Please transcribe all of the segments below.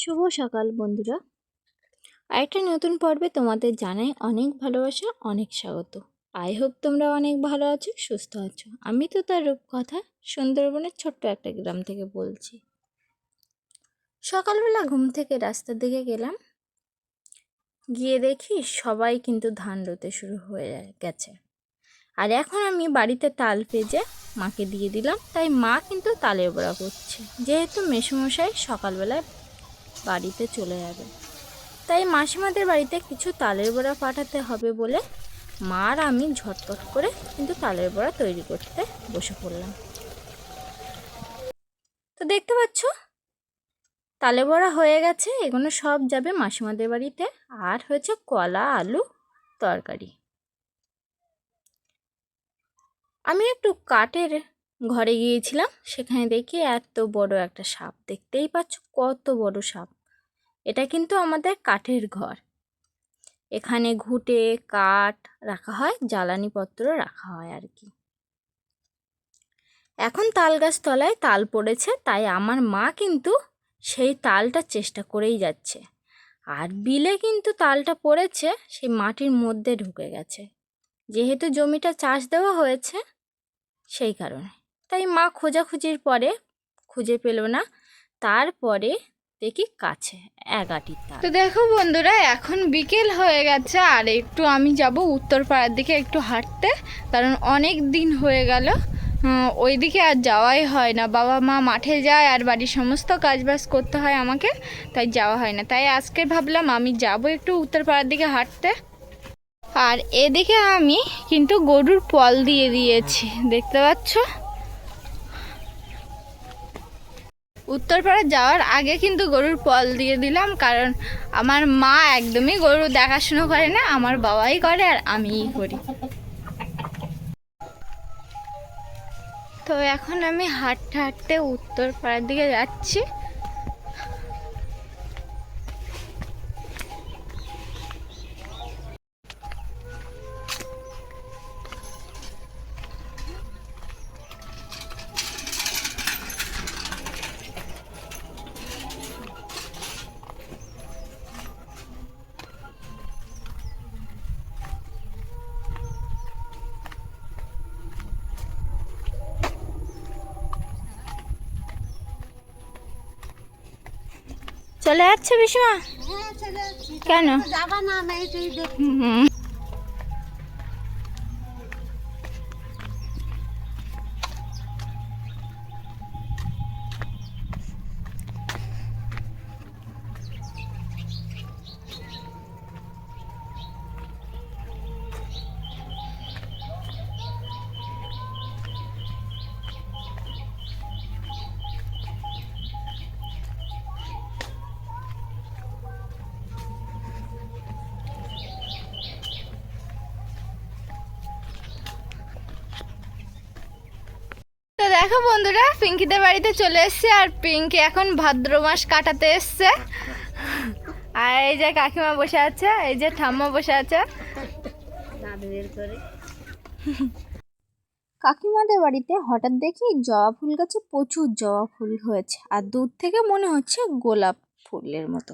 শুভ সকাল, বন্ধুরা। আরেকটা নতুন পর্বে তোমাদের জানাই অনেক ভালোবাসা, অনেক স্বাগত। আই হোপ তোমরা অনেক ভালো আছো, সুস্থ আছো। আমি তো তার কথা সুন্দরবনের ছোট্ট একটা গ্রাম থেকে বলছি। সকালবেলা ঘুম থেকে রাস্তার দিকে গেলাম। গিয়ে দেখি সবাই কিন্তু ধান রোতে শুরু হয়ে গেছে। আর এখন আমি বাড়িতে তাল পেজে মাকে দিয়ে দিলাম, তাই মা কিন্তু তালের বড়া করছে। যেহেতু মেসোমশাই সকালবেলায় বাড়িতে চলে যাবে। তাই মাসিমাদের বাড়িতে কিছু তালের বড়া পাঠাতে হবে বলে মার আমি ঝটপট করে কিন্তু তালের বড়া তৈরি করতে বসে পড়লাম। তো দেখতে পাচ্ছ? তালে বড়া হয়ে গেছে, এগুলো সব যাবে মাসিমাদের বাড়িতে। আর হয়েছে কলা, আলু, তরকারি। আমি একটু কাঠের ঘরে গিয়েছিলাম, সেখানে দেখি এত বড় একটা সাপ। দেখতেই পাচ্ছ কত বড় সাপ। এটা কিন্তু আমাদের কাঠের ঘর। এখানে ঘুটে, কাঠ রাখা হয়, জ্বালানিপত্র রাখা হয় আর কি এখন তাল গাছ তলায় তাল পড়েছে, তাই আমার মা কিন্তু সেই তালটা চেষ্টা করেই যাচ্ছে। আর বিলে কিন্তু তালটা পড়েছে, সেই মাটির মধ্যে ঢুকে গেছে। যেহেতু জমিটা চাষ দেওয়া হয়েছে, সেই কারণে। তাই মা খোঁজাখুঁজির পরে খুঁজে পেল না। তারপরে দেখি কাছে এগাটি তো দেখো বন্ধুরা, এখন বিকেল হয়ে গেছে, আর একটু আমি যাব উত্তরপাড়ার দিকে একটু হাঁটতে, কারণ অনেক দিন হয়ে গেল। ওইদিকে আর যাওয়াই হয় না। বাবা মা মাঠে যায়, আর বাড়ির সমস্ত কাজবাজ করতে হয় আমাকে, তাই যাওয়া হয় না। তাই আজকে ভাবলাম আমি যাব একটু উত্তরপাড়ার দিকে হাঁটতে। আর এদিকে আমি কিন্তু গরুর পল দিয়ে দিয়েছি, দেখতে পাচ্ছ? উত্তরপাড়া যাওয়ার আগে কিন্তু গরুর পল দিয়ে দিলাম, কারণ আমার মা একদমই গরু দেখাশুনো করে না, আমার বাবাই করে আর আমিই করি। তো এখন আমি হাঁটতে হাঁটতে উত্তরপাড়ার দিকে যাচ্ছি। চলে যাচ্ছে বিষ্মা কেন? যাবা না আমি এইটাই দেখ দেখো বন্ধুরা পিঙ্কিদের বাড়িতে চলে এসছে আর পিঙ্কি এখন ভাদ্র মাস কাটাতে এসছে। আর এই যে কাকিমা বসে আছে এই যে ঠাম্মা বসে আছে। দাঁত বের করে। কাকিমাদের বাড়িতে হঠাৎ দেখি জবা ফুল গাছে প্রচুর জবা ফুল হয়েছে আর দূর থেকে মনে হচ্ছে গোলাপ ফুলের মতো।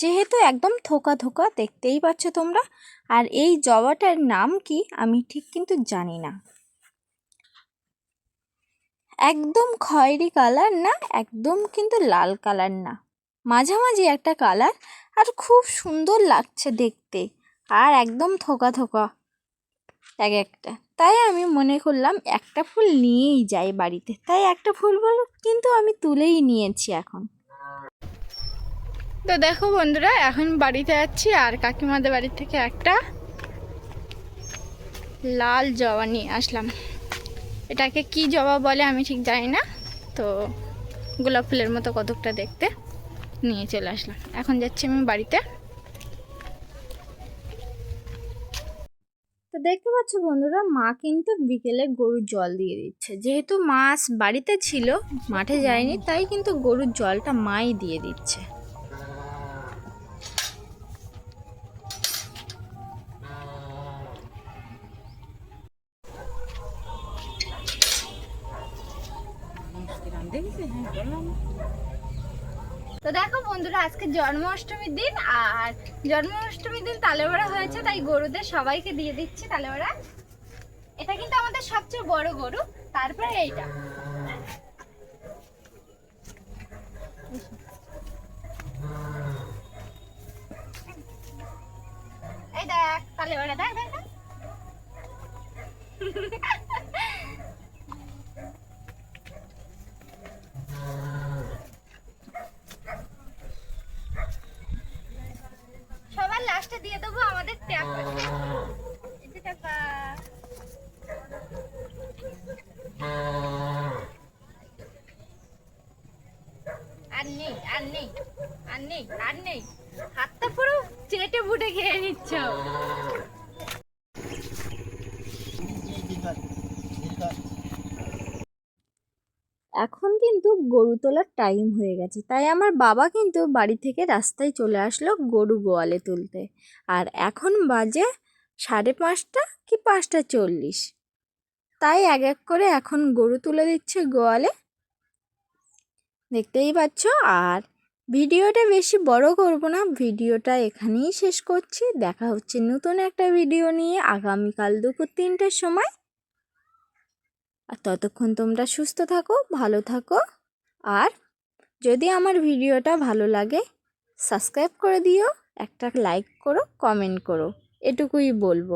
যেহেতু একদম থোকা থোকা দেখতেই পাচ্ছ তোমরা। আর এই জবাটার নাম কি আমি ঠিক কিন্তু জানি না। একদম খয়েরি কালার না, একদম কিন্তু লাল কালার না। মাঝামাঝি একটা কালার আর খুব সুন্দর লাগছে দেখতে আর একদম থোকা থোকা। এক একটা, তাই আমি মনে করলাম একটা ফুল নিয়েই যাই বাড়িতে। তাই একটা ফুল বল, কিন্তু আমি তুলেই নিয়েছি এখন। তো দেখো বন্ধুরা, এখন বাড়িতে যাচ্ছি আর কাকিমাদের বাড়ি থেকে একটা লাল জবা নিয়ে আসলাম। এটাকে কি জবা বলে আমি ঠিক জানি না। তো গোলাপ ফুলের মতো কতকটা দেখতে নিয়ে চলে আসলাম। এখন যাচ্ছি আমি বাড়িতে। তো দেখতে পাচ্ছ বন্ধুরা, মা কিন্তু বিকেলে গরুর জল দিয়ে দিচ্ছে। যেহেতু মাছ বাড়িতে ছিল, মাঠে যায়নি, তাই কিন্তু গরুর জলটা মাই দিয়ে দিচ্ছে। তো দেখো বন্ধুরা, আজকে জন্মাষ্টমীর দিন, আর জন্মাষ্টমীর দিন তালেবড়া হয়েছে, তাই গরুদের সবাইকে দিয়ে দিচ্ছি তালেবড়া। এটা কিন্তু আমাদের সবচেয়ে বড় গরু, তারপরে এইটা এই দেখ তালেবড়া দেখ দেখ দেখ। সবার দিয়ে দেবো আমাদের টাকা এই টাকা আর নেই আর নেই আর নেই আর নেই। হাতটা পুরো চেটে বুটে খেয়ে নিচ্ছ। এখন কিন্তু গরু তোলার টাইম হয়ে গেছে। তাই আমার বাবা কিন্তু বাড়ি থেকে রাস্তায় চলে আসলো গরু গোয়ালে তুলতে। আর এখন বাজে সাড়ে পাঁচটা কি পাঁচটা চল্লিশ। তাই এক এক করে এখন গরু তুলে দিচ্ছে গোয়ালে। দেখতেই পাচ্ছ? আর ভিডিওটা বেশি বড় করব না, ভিডিওটা এখানেই শেষ করছি। দেখা হচ্ছে নতুন একটা ভিডিও নিয়ে। আগামীকাল দুপুর তিনটের সময় আর ততক্ষণ তোমরা সুস্থ থাকো, ভালো থাকো। আর যদি আমার ভিডিওটা ভালো লাগে সাবস্ক্রাইব করে দিও, একটা লাইক করো কমেন্ট করো, এটুকুই বলব।